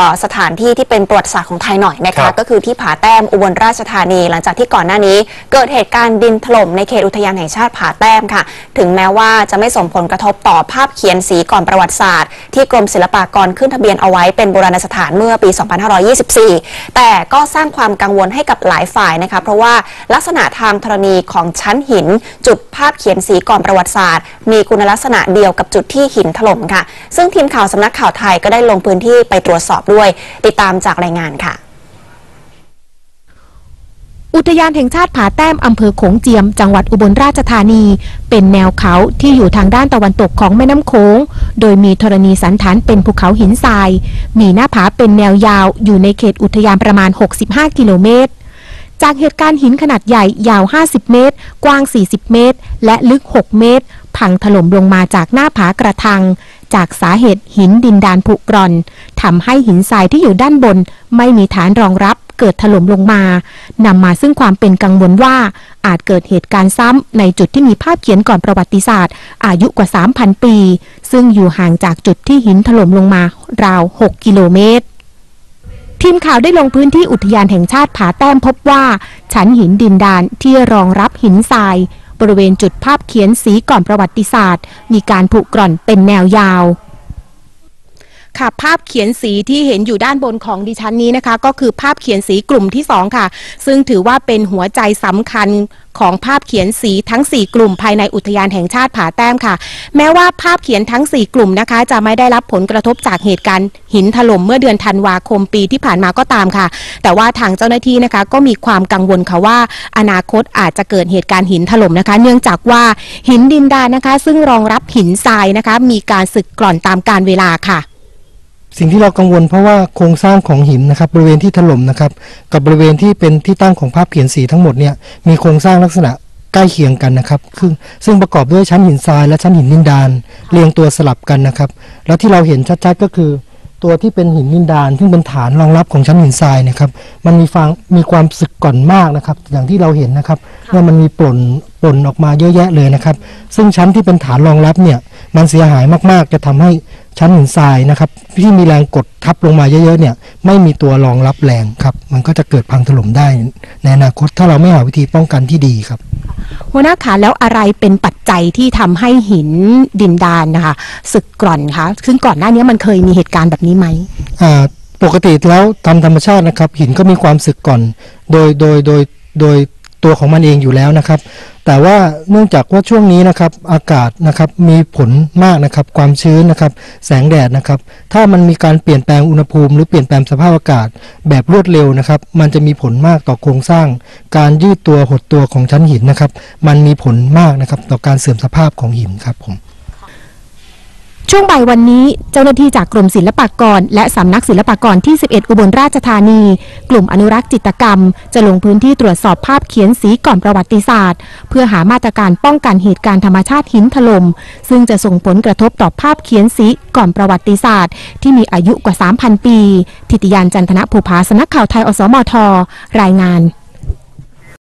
อ่อสถานที่ที่เป็นประวัติศาสตร์ของไทยหน่อยนะครัคะบก็คือที่ผาแต้มอุบลราชธานี หลังจากที่ก่อนหน้านี้ เกิดเหตุการณ์ดินถล่มในเขตอุทยานแห่งชาติผาแต้มค่ะ ถึงแม้ว่าจะไม่ส่งผลกระทบต่อภาพเขียนสีก่อนประวัติศาสตร์ ที่กรมศิลปากรขึ้นทะเบียนเอาไว้เป็นโบราณสถานเมื่อปี 2524 แต่ก็สร้างความกังวลให้กับหลายฝ่ายนะคะเพราะว่าลักษณะทางธรณีของชั้นหิน จุดภาพเขียนสีก่อนประวัติศาสตร์ มีคุณลักษณะเดียวกับจุดที่หินถล่มค่ะ ซึ่งทีมข่าวสำนักข่าวไทยก็ได้ลงพื้นที่ไปตรวจสอบด้วย ติดตามจากรายงานค่ะอุทยานแห่งชาติผาแต้มอำเภอโขงเจียม จังหวัดอุบลราชธานี เป็นแนวเขาที่อยู่ทางด้านตะวันตกของแม่น้ำโขง โดยมีธรณีสันฐานเป็นภูเขาหินทราย มีหน้าผาเป็นแนวยาวอยู่ในเขตอุทยานประมาณ 65 กิโลเมตร จากเหตุการณ์หินขนาดใหญ่ยาว 50 เมตร กว้าง 40 เมตร และลึก 6 เมตร พังถล่มลงมาจากหน้าผากระทัง จากสาเหตุหินดินดานผุกร่อนทำให้หินทรายที่อยู่ด้านบน ไม่มีฐานรองรับเกิดถล่มลงมานำมาซึ่งความเป็นกังวลว่า อาจเกิดเหตุการณ์ซ้ำในจุดที่มีภาพเขียนก่อนประวัติศาสตร์ อายุกว่า 3,000 ปี ซึ่งอยู่ห่างจากจุดที่หินถล่มลงมาราว 6 กิโลเมตรทีมข่าวได้ลงพื้นที่อุทยานแห่งชาติผาแต้มพบว่า ชั้นหินดินดานที่รองรับหินทราย บริเวณจุดภาพเขียนสีก่อนประวัติศาสตร์ มีการผุกร่อนเป็นแนวยาว ค่ะ ภาพเขียนสีที่เห็นอยู่ด้านบนของดิฉันนี้นะคะ ก็คือภาพเขียนสีกลุ่มที่ 2 ค่ะ ซึ่งถือว่าเป็นหัวใจสำคัญของภาพเขียนสีทั้ง 4 กลุ่มภายในอุทยานแห่งชาติผาแต้มค่ะ แม้ว่าภาพเขียนทั้ง 4 กลุ่มนะคะ จะไม่ได้รับผลกระทบจากเหตุการณ์หินถล่มเมื่อเดือนธันวาคมปีที่ผ่านมาก็ตามค่ะ แต่ว่าทางเจ้าหน้าที่นะคะก็มีความกังวลค่ะว่า อนาคตอาจจะเกิดเหตุการณ์หินถล่มนะคะ เนื่องจากว่าหินดินดานนะคะ ซึ่งรองรับหินทรายนะคะ มีการสึกกร่อนตามกาลเวลาค่ะ สิ่งที่เรากังวลเพราะว่าโครงสร้างของหินนะครับบริเวณที่ถล่มนะครับกับบริเวณที่เป็นที่ตั้งของภาพเขียนสีทั้งหมดเนี่ยมีโครงสร้างลักษณะใกล้เคียงกันนะครับคือซึ่งประกอบด้วยชั้นหินทรายและชั้นหินนินดานเรียงตัวสลับกันนะครับ แล้วที่เราเห็นชัดๆก็คือ ตัวที่เป็นหินนินดานซึ่งเป็นฐานรองรับของชั้นหินทรายนะครับมันมีฟางมีความสึกก่อนมากนะครับ อย่างที่เราเห็นนะครับว่ามันมีปล่นปล่นออกมาเยอะแยะเลยนะครับ ซึ่งชั้นที่เป็นฐานรองรับเนี่ย มันเสียหายมากๆ จะทำให้ชั้นหินทรายนะครับที่มีแรงกดทับลงมาเยอะๆเนี่ยไม่มีตัวรองรับแรงครับ มันก็จะเกิดพังถล่มได้ในอนาคตถ้าเราไม่หาวิธีป้องกันที่ดีครับหัวหน้าขาแล้วอะไรเป็นปัจจัยที่ทำให้หินดินดานนะคะสึกกร่อนคะซึ่งก่อนหน้านี้มันเคยมีเหตุการณ์แบบนี้ไหมอ่าปกติแล้วตามธรรมชาตินะครับ หินก็มีความสึกก่อน โดยโดยโดยโดยตัวของมันเองอยู่แล้วนะครับ แต่ว่าเนื่องจากว่าช่วงนี้นะครับอากาศนะครับมีผลมากนะครับความชื้นนะครับแสงแดดนะครับ ถ้ามันมีการเปลี่ยนแปลงอุณหภูมิ หรือเปลี่ยนแปลงสภาพอากาศแบบรวดเร็วนะครับ มันจะมีผลมากต่อโครงสร้าง การยืดตัวหดตัวของชั้นหินนะครับ มันมีผลมากนะครับต่อการเสื่อมสภาพของหินครับผม ช่วงบ่ายวันนี้เจ้าหน้าที่จากกรมศิลปากร และสำนักศิลปากรที่ 11 อุบลราชธานี กลุ่มอนุรักษ์จิตรกรรม จะลงพื้นที่ตรวจสอบภาพเขียนสีก่อนประวัติศาสตร์ เพื่อหามาตรการป้องกันเหตุการณ์ธรรมชาติหินถล่มซึ่งจะส่งผลกระทบต่อภาพเขียนสีก่อนประวัติศาสตร์ ที่มีอายุกว่า 3,000 ปี ทิติยานจันทนะภูผาสนักข่าวไทยอสมทรายงาน